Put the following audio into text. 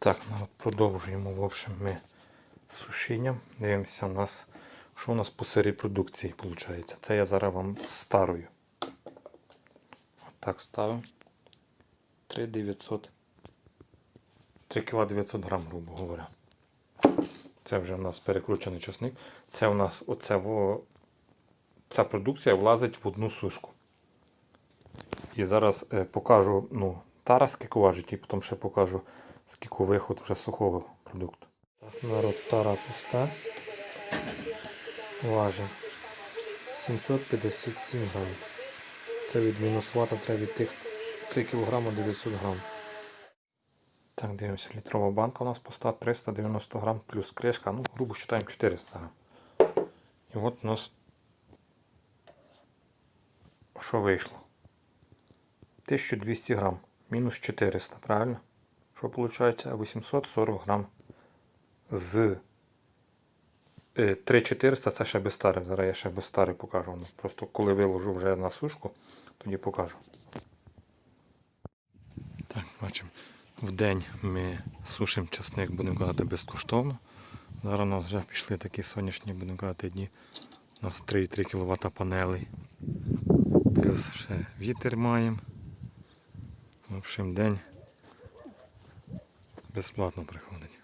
Так, народ, продовжуємо в общем, ми сушіння. Дивимося, у нас, що у нас по серії продукції виходить. Це я зараз вам старою. Отак ставимо. 3900. 3 кг 900 грам, грубо говоря. Це вже у нас перекручений часник. Це у нас оце во... ця продукція влазить в одну сушку. І зараз е, покажу ну, тара скільки важить, і потім ще покажу скільки виход вже сухого продукту. Так, народ тара пуста. Важить 757 грам. Це відмінусувати треба від тих 3 кг 900 грам. Так, дивимося, літрова банка у нас пуста 390 грам плюс кришка, ну, грубо считаємо 400 грам. І от у нас що вийшло? 1200 грам, мінус 400, правильно? Що виходить? 840 грам з е, 3400 це ще без старих. Зараз я ще без старих покажу. Просто коли виложу вже на сушку, тоді покажу. Так, бачимо. В день ми сушимо часник, будемо казати, безкоштовно. Зараз у нас вже пішли такі сонячні, будемо казати, дні. У нас 3,3 кВт панелей. Плюс ще вітер маємо. В общем, день безплатно приходить.